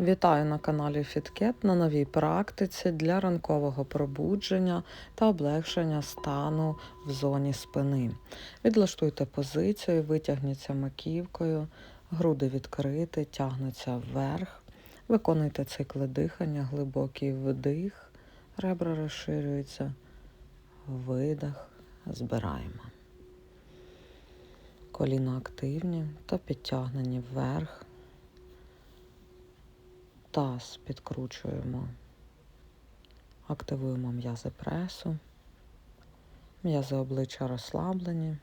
Вітаю на каналі Фіткет на новій практиці для ранкового пробудження та облегшення стану в зоні спини. Відлаштуйте позицію, витягніться маківкою, груди відкриті, тягнуться вверх. Виконуйте цикли дихання, глибокий вдих, ребра розширюються, видих, збираємо. Коліна активні та підтягнені вверх. Таз підкручуємо, активуємо м'язи пресу, м'язи обличчя розслаблені.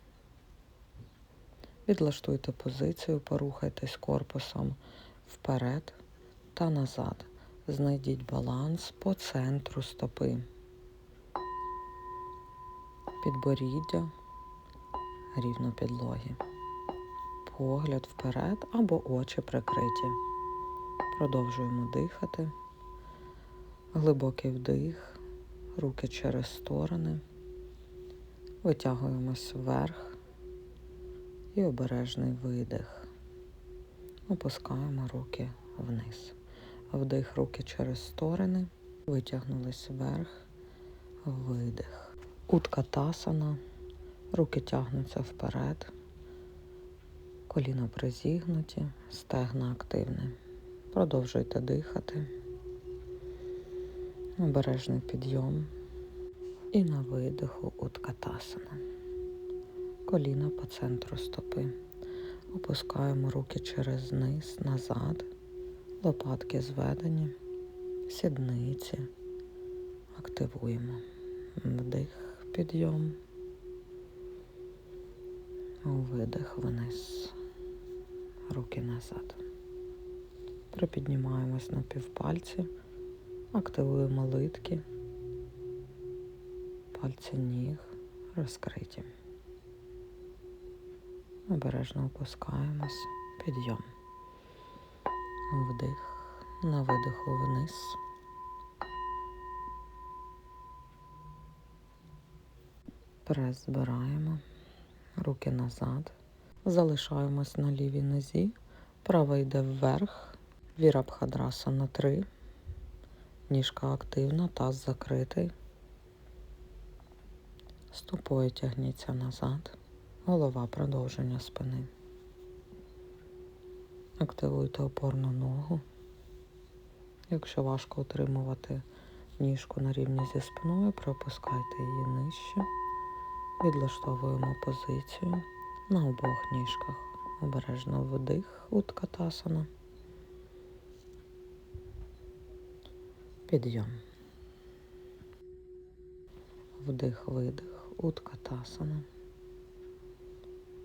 Відлаштуйте позицію, порухайтесь корпусом вперед та назад. Знайдіть баланс по центру стопи. Підборіддя рівно підлоги. Погляд вперед або очі прикриті. Продовжуємо дихати. Глибокий вдих, руки через сторони. Витягуємось вверх і обережний видих. Опускаємо руки вниз. Вдих руки через сторони. Витягнулись вверх, видих. Утка тасана. Руки тягнуться вперед. Коліна призігнуті, стегна активне. Продовжуйте дихати. Обережний підйом. І на видиху уткатасана. Коліна по центру стопи. Опускаємо руки через низ, назад, лопатки зведені, сідниці. Активуємо. Вдих, підйом. Видих вниз. Руки назад. Припіднімаємось на півпальці, активуємо литки, пальці ніг розкриті. Обережно опускаємось, підйом. Вдих, на видиху вниз. Прес збираємо, руки назад. Залишаємось на лівій нозі, права йде вверх. Вірабхадраса на три. Ніжка активна, таз закритий. Стопою тягніться назад. Голова продовження спини. Активуйте опорну ногу. Якщо важко утримувати ніжку на рівні зі спиною, пропускайте її нижче. Відлаштовуємо позицію на обох ніжках. Обережно вдих, утка Підйом. Вдих, видих, утка тасана.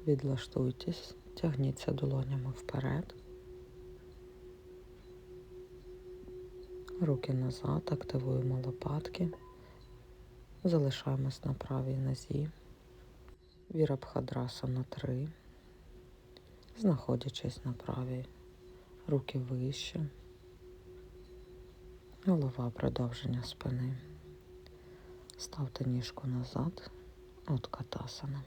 Відлаштуйтесь, тягніться долонями вперед. Руки назад, активуємо лопатки. Залишаємось на правій нозі. Вірабхадраса на три. Знаходячись на правій. Руки вище. Голова продовження спини. Ставте ніжку назад, от катасана.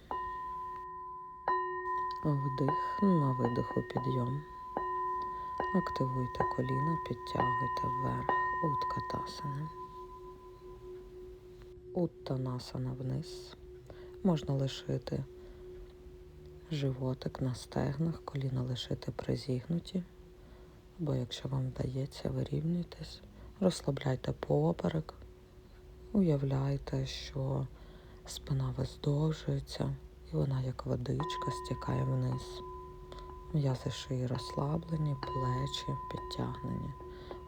Вдих, на видиху підйом. Активуйте коліна, підтягуйте вверх, уткатасана. Уттанасана вниз. Можна лишити животик на стегнах, коліна лишити призігнуті. Або якщо вам вдається, вирівнюйтесь. Розслабляйте поперек, уявляйте, що спина виздовжується і вона, як водичка, стікає вниз. М'язи шиї розслаблені, плечі підтягнені.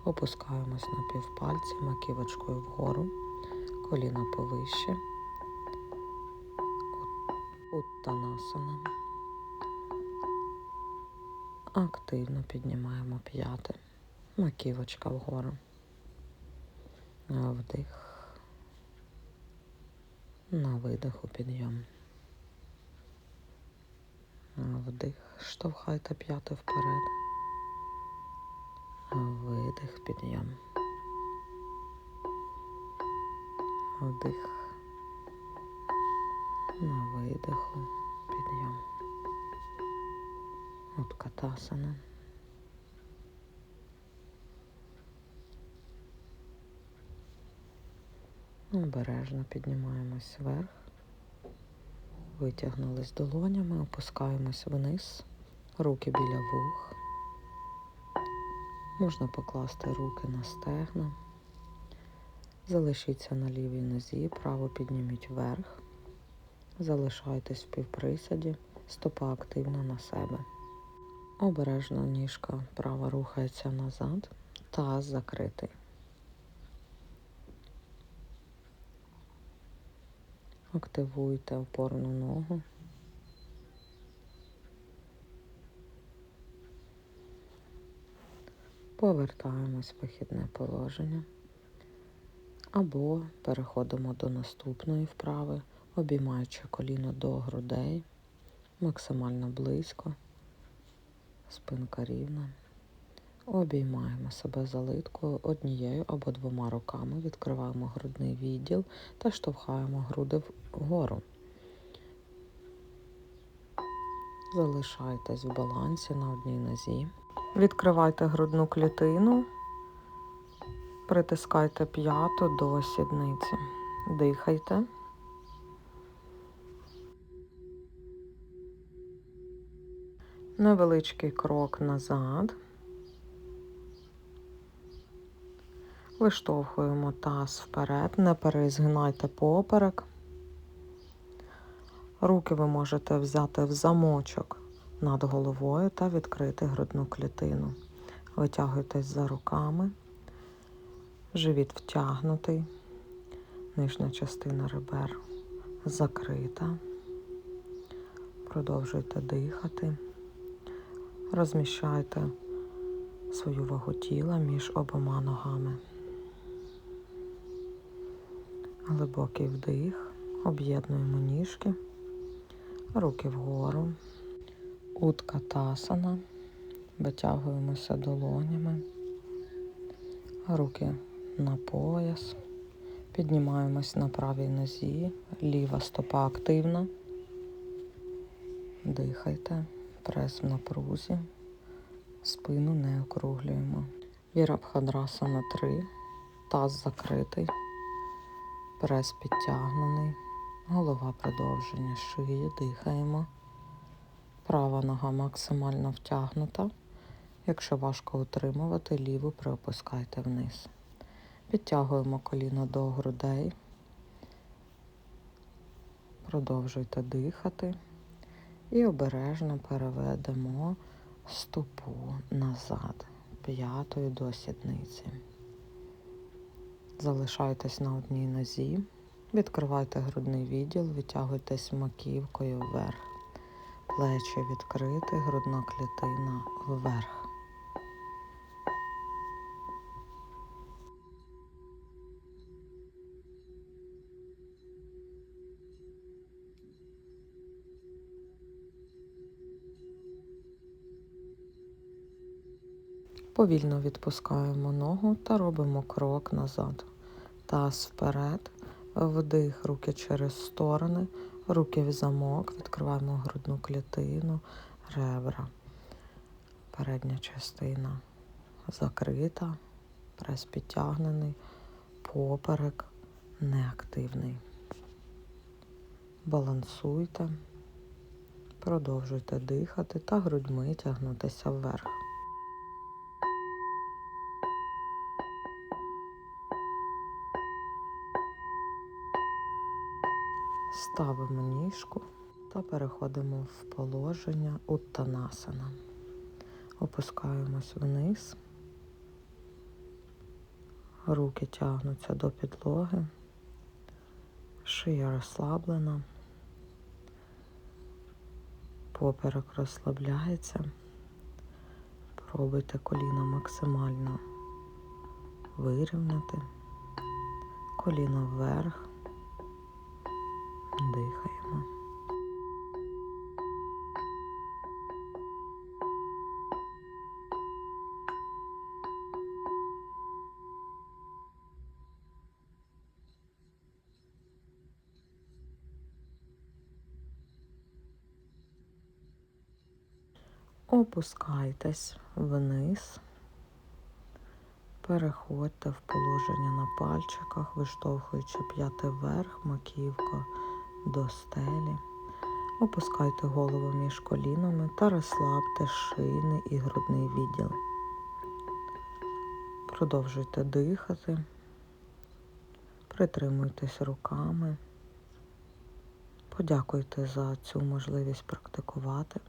Опускаємось на півпальці, маківочкою вгору, коліна повище. Уттанасана. Активно піднімаємо п'яти, маківочка вгору. Вдих. На видиху підйом. Вдих. Штовхайте п'яти вперед. Видих, підйом. Вдих. На видиху підйом. От катасана. Обережно піднімаємось вверх. Витягнулись долонями, опускаємось вниз, руки біля вух. Можна покласти руки на стегна. Залишіться на лівій нозі, право підніміть вверх. Залишайтесь в півприсяді, стопа активна на себе. Обережно ніжка права рухається назад, таз закритий. Активуйте опорну ногу. Повертаємось в вихідне положення. Або переходимо до наступної вправи, обіймаючи коліно до грудей, максимально близько, спинка рівна. Обіймаємо себе за литку однією або двома руками, відкриваємо грудний відділ та штовхаємо груди вгору. Залишайтесь в балансі на одній нозі. Відкривайте грудну клітину, притискайте п'яту до сідниці. Дихайте. Невеличкий крок назад. Виштовхуємо таз вперед, не перезгинайте поперек. Руки ви можете взяти в замочок над головою та відкрити грудну клітину. Витягуйтесь за руками, живіт втягнутий, нижня частина ребер закрита. Продовжуйте дихати, розміщайте свою вагу тіла між обома ногами. Глибокий вдих, об'єднуємо ніжки, руки вгору, утка тасана, витягуємося долонями, руки на пояс, піднімаємось на правій нозі, ліва стопа активна. Дихайте, прес в напрузі, спину не округлюємо. Вірабхадрасана 3, таз закритий. Прес підтягнений, голова продовження шиї, дихаємо. Права нога максимально втягнута. Якщо важко утримувати, ліву приопускайте вниз. Підтягуємо коліно до грудей. Продовжуйте дихати і обережно переведемо стопу назад, п'ятою до сідниці. Залишайтесь на одній нозі, відкривайте грудний відділ, витягуйтесь маківкою вверх. Плечі відкриті, грудна клітина вверх. Повільно відпускаємо ногу та робимо крок назад. Таз вперед, вдих, руки через сторони, руки в замок, відкриваємо грудну клітину, ребра. Передня частина закрита, прес підтягнений, поперек неактивний. Балансуйте, продовжуйте дихати та грудьми тягнутися вверх. Ставимо ніжку та переходимо в положення уттанасана. Опускаємось вниз. Руки тягнуться до підлоги. Шия розслаблена. Поперек розслабляється. Пробуйте коліна максимально вирівняти. Коліно вверх. Опускайтесь вниз, Переходьте в положення на пальчиках, виштовхуючи п'яти вверх, маківка до стелі. Опускайте голову між колінами та розслабте шийний і грудний відділ. Продовжуйте дихати, притримуйтесь руками. Подякуйте за цю можливість практикувати.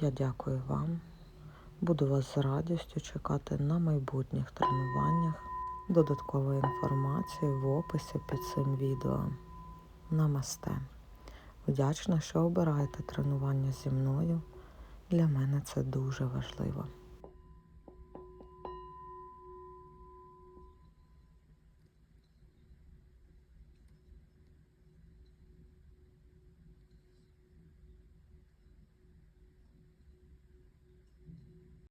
Я дякую вам. Буду вас з радістю чекати на майбутніх тренуваннях. Додаткова інформація в описі під цим відео. Намасте. Вдячна, що обираєте тренування зі мною. Для мене це дуже важливо.